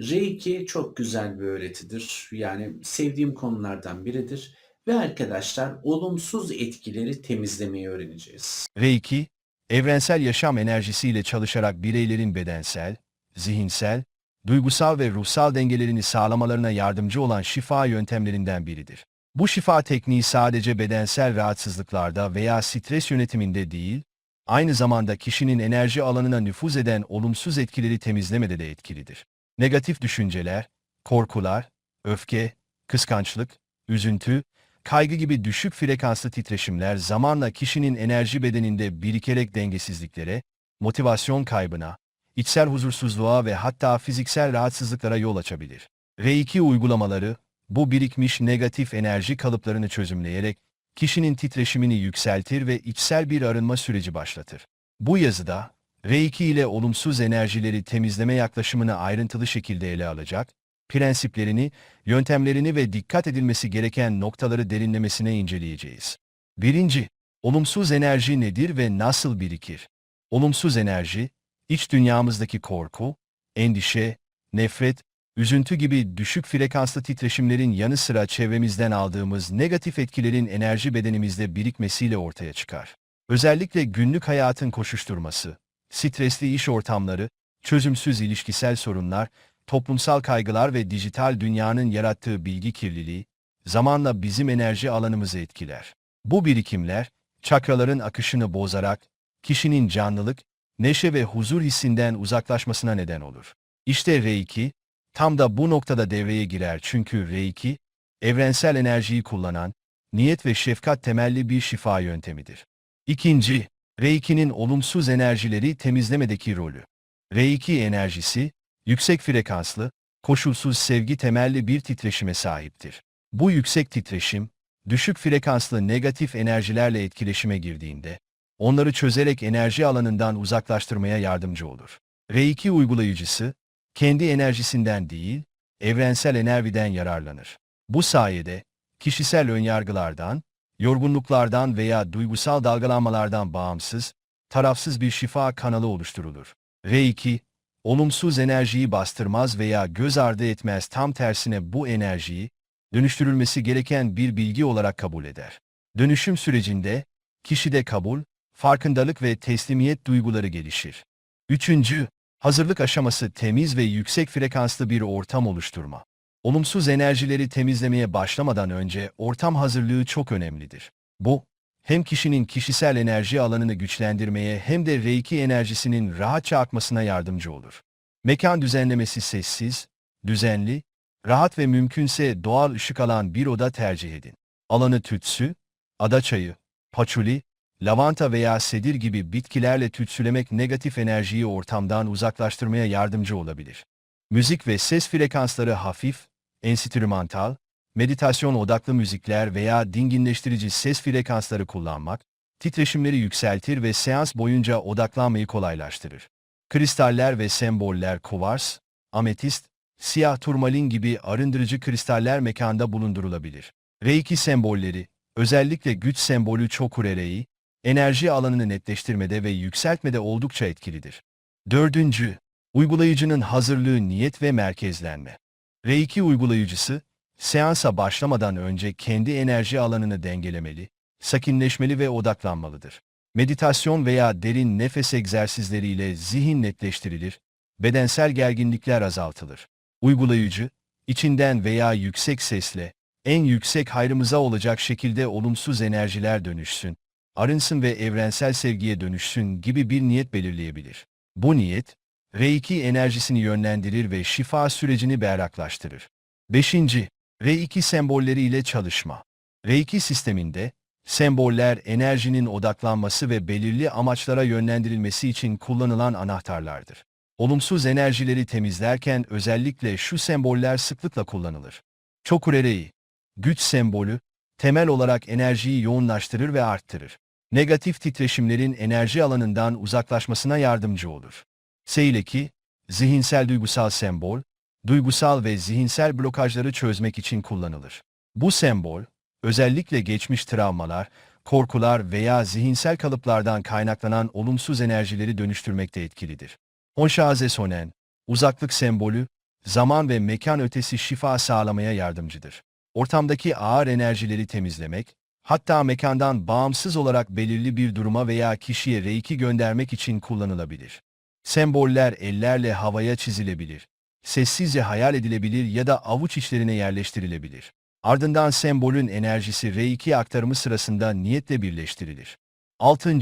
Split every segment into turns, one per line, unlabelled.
Reiki çok güzel bir öğretidir. Yani sevdiğim konulardan biridir ve arkadaşlar olumsuz etkileri temizlemeyi öğreneceğiz.
Reiki, evrensel yaşam enerjisiyle çalışarak bireylerin bedensel, zihinsel, duygusal ve ruhsal dengelerini sağlamalarına yardımcı olan şifa yöntemlerinden biridir. Bu şifa tekniği sadece bedensel rahatsızlıklarda veya stres yönetiminde değil, aynı zamanda kişinin enerji alanına nüfuz eden olumsuz etkileri temizlemede de etkilidir. Negatif düşünceler, korkular, öfke, kıskançlık, üzüntü, kaygı gibi düşük frekanslı titreşimler zamanla kişinin enerji bedeninde birikerek dengesizliklere, motivasyon kaybına, içsel huzursuzluğa ve hatta fiziksel rahatsızlıklara yol açabilir. R2 uygulamaları, bu birikmiş negatif enerji kalıplarını çözümleyerek kişinin titreşimini yükseltir ve içsel bir arınma süreci başlatır. Bu yazıda, R2 ile olumsuz enerjileri temizleme yaklaşımını ayrıntılı şekilde ele alacak, prensiplerini, yöntemlerini ve dikkat edilmesi gereken noktaları derinlemesine inceleyeceğiz. 1. Olumsuz enerji nedir ve nasıl birikir? Olumsuz enerji, iç dünyamızdaki korku, endişe, nefret, üzüntü gibi düşük frekanslı titreşimlerin yanı sıra çevremizden aldığımız negatif etkilerin enerji bedenimizde birikmesiyle ortaya çıkar. Özellikle günlük hayatın koşuşturması, stresli iş ortamları, çözümsüz ilişkisel sorunlar, toplumsal kaygılar ve dijital dünyanın yarattığı bilgi kirliliği, zamanla bizim enerji alanımızı etkiler. Bu birikimler, çakraların akışını bozarak, kişinin canlılık, neşe ve huzur hissinden uzaklaşmasına neden olur. İşte Reiki, tam da bu noktada devreye girer çünkü Reiki, evrensel enerjiyi kullanan, niyet ve şefkat temelli bir şifa yöntemidir. İkinci, Reiki'nin olumsuz enerjileri temizlemedeki rolü. Reiki enerjisi, yüksek frekanslı, koşulsuz sevgi temelli bir titreşime sahiptir. Bu yüksek titreşim, düşük frekanslı negatif enerjilerle etkileşime girdiğinde, onları çözerek enerji alanından uzaklaştırmaya yardımcı olur. Reiki uygulayıcısı, kendi enerjisinden değil, evrensel enerjiden yararlanır. Bu sayede, kişisel önyargılardan, yorgunluklardan veya duygusal dalgalanmalardan bağımsız, tarafsız bir şifa kanalı oluşturulur. Reiki, olumsuz enerjiyi bastırmaz veya göz ardı etmez tam tersine bu enerjiyi, dönüştürülmesi gereken bir bilgi olarak kabul eder. Dönüşüm sürecinde, kişide kabul, farkındalık ve teslimiyet duyguları gelişir. Üçüncü, hazırlık aşaması temiz ve yüksek frekanslı bir ortam oluşturma. Olumsuz enerjileri temizlemeye başlamadan önce ortam hazırlığı çok önemlidir. Bu, hem kişinin kişisel enerji alanını güçlendirmeye hem de Reiki enerjisinin rahatça akmasına yardımcı olur. Mekan düzenlemesi sessiz, düzenli, rahat ve mümkünse doğal ışık alan bir oda tercih edin. Alanı tütsü, adaçayı, paçuli, lavanta veya sedir gibi bitkilerle tütsülemek negatif enerjiyi ortamdan uzaklaştırmaya yardımcı olabilir. Müzik ve ses frekansları hafif, enstrümantal, meditasyon odaklı müzikler veya dinginleştirici ses frekansları kullanmak, titreşimleri yükseltir ve seans boyunca odaklanmayı kolaylaştırır. Kristaller ve semboller kuvars, ametist, siyah turmalin gibi arındırıcı kristaller mekanda bulundurulabilir. Reiki sembolleri, özellikle güç sembolü Chokurere'yi, enerji alanını netleştirmede ve yükseltmede oldukça etkilidir. Dördüncü, uygulayıcının hazırlığı niyet ve merkezlenme. Reiki uygulayıcısı, seansa başlamadan önce kendi enerji alanını dengelemeli, sakinleşmeli ve odaklanmalıdır. Meditasyon veya derin nefes egzersizleriyle zihin netleştirilir, bedensel gerginlikler azaltılır. Uygulayıcı, içinden veya yüksek sesle, en yüksek hayrımıza olacak şekilde olumsuz enerjiler dönüşsün, arınsın ve evrensel sevgiye dönüşsün gibi bir niyet belirleyebilir. Bu niyet, R2 enerjisini yönlendirir ve şifa sürecini berraklaştırır. 5. R2 sembolleriyle çalışma. R2 sisteminde, semboller enerjinin odaklanması ve belirli amaçlara yönlendirilmesi için kullanılan anahtarlardır. Olumsuz enerjileri temizlerken özellikle şu semboller sıklıkla kullanılır. Çokurerei, güç sembolü, temel olarak enerjiyi yoğunlaştırır ve arttırır. Negatif titreşimlerin enerji alanından uzaklaşmasına yardımcı olur. Seyleki, zihinsel duygusal sembol, duygusal ve zihinsel blokajları çözmek için kullanılır. Bu sembol, özellikle geçmiş travmalar, korkular veya zihinsel kalıplardan kaynaklanan olumsuz enerjileri dönüştürmekte etkilidir. Onşaze sonen, uzaklık sembolü, zaman ve mekan ötesi şifa sağlamaya yardımcıdır. Ortamdaki ağır enerjileri temizlemek, hatta mekandan bağımsız olarak belirli bir duruma veya kişiye reiki göndermek için kullanılabilir. Semboller ellerle havaya çizilebilir. Sessizce hayal edilebilir ya da avuç içlerine yerleştirilebilir. Ardından sembolün enerjisi reiki aktarımı sırasında niyetle birleştirilir. 6.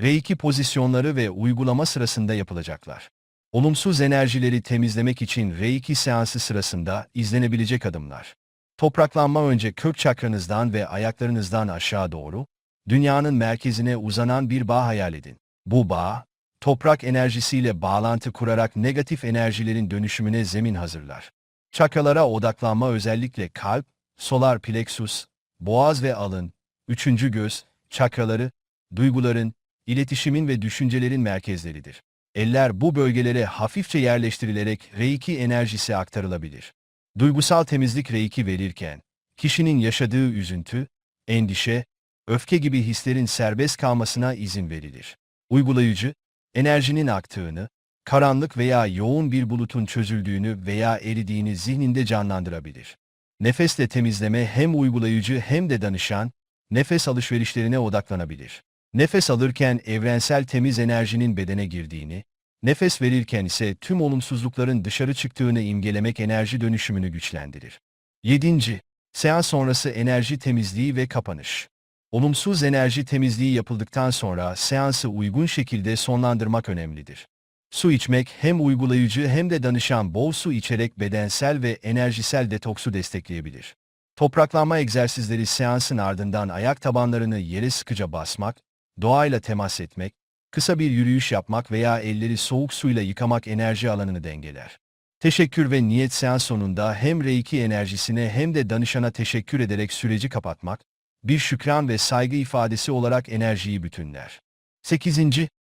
Reiki pozisyonları ve uygulama sırasında yapılacaklar. Olumsuz enerjileri temizlemek için Reiki seansı sırasında izlenebilecek adımlar. Topraklanma önce kök çakranızdan ve ayaklarınızdan aşağı doğru, dünyanın merkezine uzanan bir bağ hayal edin. Bu bağ, toprak enerjisiyle bağlantı kurarak negatif enerjilerin dönüşümüne zemin hazırlar. Çakralara odaklanma özellikle kalp, solar plexus, boğaz ve alın, üçüncü göz, çakraları, duyguların, iletişimin ve düşüncelerin merkezleridir. Eller bu bölgelere hafifçe yerleştirilerek Reiki enerjisi aktarılabilir. Duygusal temizlik Reiki verirken, kişinin yaşadığı üzüntü, endişe, öfke gibi hislerin serbest kalmasına izin verilir. Uygulayıcı, enerjinin aktığını, karanlık veya yoğun bir bulutun çözüldüğünü veya eridiğini zihninde canlandırabilir. Nefesle temizleme hem uygulayıcı hem de danışan, nefes alışverişlerine odaklanabilir. Nefes alırken evrensel temiz enerjinin bedene girdiğini, nefes verirken ise tüm olumsuzlukların dışarı çıktığını imgelemek enerji dönüşümünü güçlendirir. 7. Seans sonrası enerji temizliği ve kapanış. Olumsuz enerji temizliği yapıldıktan sonra seansı uygun şekilde sonlandırmak önemlidir. Su içmek hem uygulayıcı hem de danışan bol su içerek bedensel ve enerjisel detoksu destekleyebilir. Topraklanma egzersizleri seansın ardından ayak tabanlarını yere sıkıca basmak, doğayla temas etmek, kısa bir yürüyüş yapmak veya elleri soğuk suyla yıkamak enerji alanını dengeler. Teşekkür ve niyet seans sonunda hem Reiki enerjisine hem de danışana teşekkür ederek süreci kapatmak, bir şükran ve saygı ifadesi olarak enerjiyi bütünler. 8.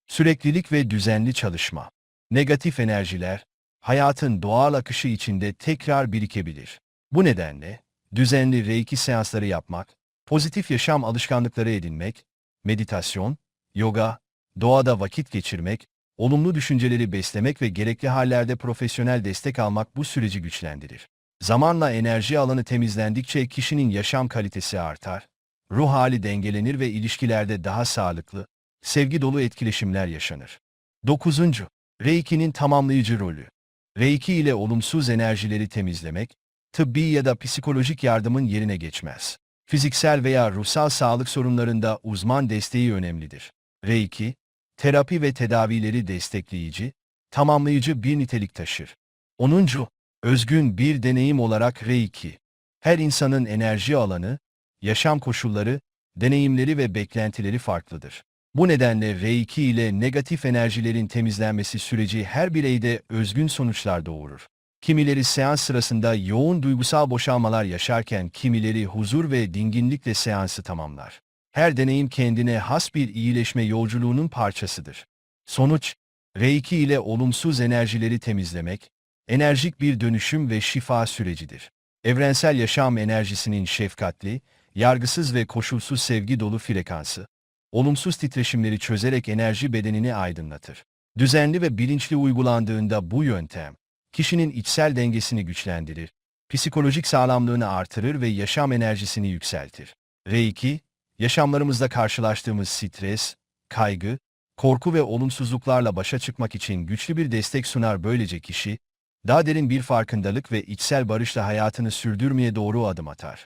Süreklilik ve düzenli çalışma. Negatif enerjiler, hayatın doğal akışı içinde tekrar birikebilir. Bu nedenle, düzenli Reiki seansları yapmak, pozitif yaşam alışkanlıkları edinmek, meditasyon, yoga, doğada vakit geçirmek, olumlu düşünceleri beslemek ve gerekli hallerde profesyonel destek almak bu süreci güçlendirir. Zamanla enerji alanı temizlendikçe kişinin yaşam kalitesi artar, ruh hali dengelenir ve ilişkilerde daha sağlıklı, sevgi dolu etkileşimler yaşanır. 9. Reiki'nin tamamlayıcı rolü. Reiki ile olumsuz enerjileri temizlemek, tıbbi ya da psikolojik yardımın yerine geçmez. Fiziksel veya ruhsal sağlık sorunlarında uzman desteği önemlidir. Reiki, terapi ve tedavileri destekleyici, tamamlayıcı bir nitelik taşır. 10. Özgün bir deneyim olarak Reiki. Her insanın enerji alanı, yaşam koşulları, deneyimleri ve beklentileri farklıdır. Bu nedenle Reiki ile negatif enerjilerin temizlenmesi süreci her bireyde özgün sonuçlar doğurur. Kimileri seans sırasında yoğun duygusal boşalmalar yaşarken kimileri huzur ve dinginlikle seansı tamamlar. Her deneyim kendine has bir iyileşme yolculuğunun parçasıdır. Sonuç, Reiki ile olumsuz enerjileri temizlemek, enerjik bir dönüşüm ve şifa sürecidir. Evrensel yaşam enerjisinin şefkatli, yargısız ve koşulsuz sevgi dolu frekansı, olumsuz titreşimleri çözerek enerji bedenini aydınlatır. Düzenli ve bilinçli uygulandığında bu yöntem, kişinin içsel dengesini güçlendirir, psikolojik sağlamlığını artırır ve yaşam enerjisini yükseltir. Reiki, yaşamlarımızda karşılaştığımız stres, kaygı, korku ve olumsuzluklarla başa çıkmak için güçlü bir destek sunar böylece kişi, daha derin bir farkındalık ve içsel barışla hayatını sürdürmeye doğru adım atar.